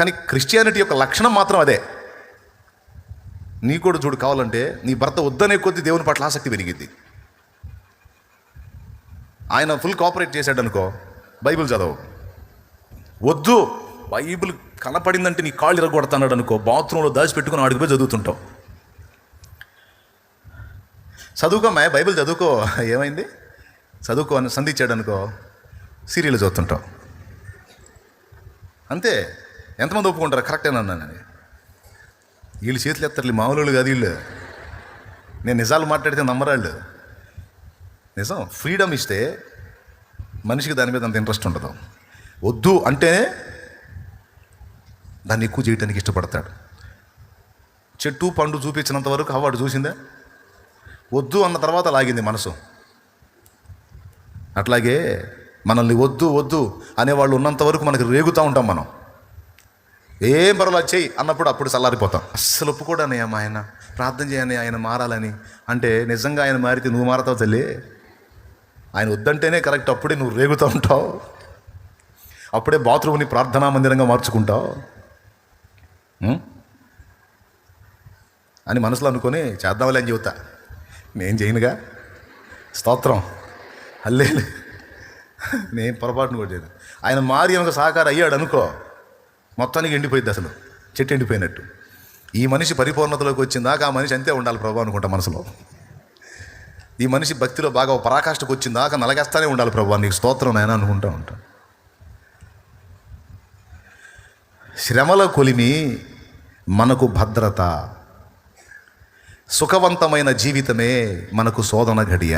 కానీ క్రిస్టియానిటీ యొక్క లక్షణం మాత్రం అదే. నీ కూడా చూడు కావాలంటే నీ భర్త వద్దనే కొద్దీ దేవుని పట్ల ఆసక్తి పెరిగింది. ఆయన ఫుల్ కోఆపరేట్ చేశాడు అనుకో బైబిల్ చదవు. వద్దు బైబిల్ కనపడిందంటే నీ కాళ్ళు ఇరగొడతాడు అనుకో బాత్రూంలో దాచిపెట్టుకుని ఆడికి పోయి చదువుతుంటావు. చదువుకోమ్మా బైబిల్ చదువుకో. ఏమైంది? చదువుకో అని సంధించాడు అనుకో సీరియల్ చదువుతుంటావు అంతే. ఎంతమంది ఒప్పుకుంటారు? కరెక్టేనన్నానని వీళ్ళు చేతులు ఎత్తారు మామూలు కాదు వీళ్ళు. నేను నిజాలు మాట్లాడితే నమ్మరాళ్ళు. నిజం? ఫ్రీడమ్ ఇస్తే మనిషికి దాని మీద అంత ఇంట్రెస్ట్ ఉండదు. వద్దు అంటే దాన్ని ఎక్కువ చేయడానికి ఇష్టపడతాడు. చెట్టు పండు చూపించినంత వరకు అవార్డు చూసిందే? వద్దు అన్న తర్వాత లాగింది మనసు. అట్లాగే మనల్ని వద్దు వద్దు అనేవాళ్ళు ఉన్నంత వరకు మనకి రేగుతూ ఉంటాం మనం. ఏం పర్వాలేదు చెయ్యి అన్నప్పుడు అప్పుడు చల్లారిపోతాం. అస్సలు ఒప్పుకోడని అమ్మ ఆయన. ప్రార్థన చేయని ఆయన మారాలని. అంటే నిజంగా ఆయన మారితే నువ్వు మారతావు తల్లి. ఆయన వద్దంటేనే కరెక్ట్ అప్పుడే నువ్వు రేగుతూ ఉంటావు. అప్పుడే బాత్రూమ్ని ప్రార్థనా మందిరంగా మార్చుకుంటావు. అని మనసులో అనుకొని చేద్దాంలే అని చెబుతా. నేను చేయనుగా. స్తోత్రం. అల్లే నేను పొరపాటును కూడా చేయను. ఆయన మారి ఒక సహకారం అయ్యాడు అనుకో. మొత్తానికి ఎండిపోయింది అసలు. చెట్టు ఎండిపోయినట్టు. ఈ మనిషి పరిపూర్ణతలోకి వచ్చిందాక ఆ మనిషి అంతే ఉండాలి ప్రభు అనుకుంటా మనసులో. ఈ మనిషి భక్తిలో బాగా పరాకాష్ఠకు వచ్చిందాక నలగేస్తానే ఉండాలి ప్రభు నీకు స్తోత్రం నాయన అనుకుంటా ఉంటాను శ్రమల కొలిమి మనకు భద్రత. సుఖవంతమైన జీవితమే మనకు శోధన ఘడియ.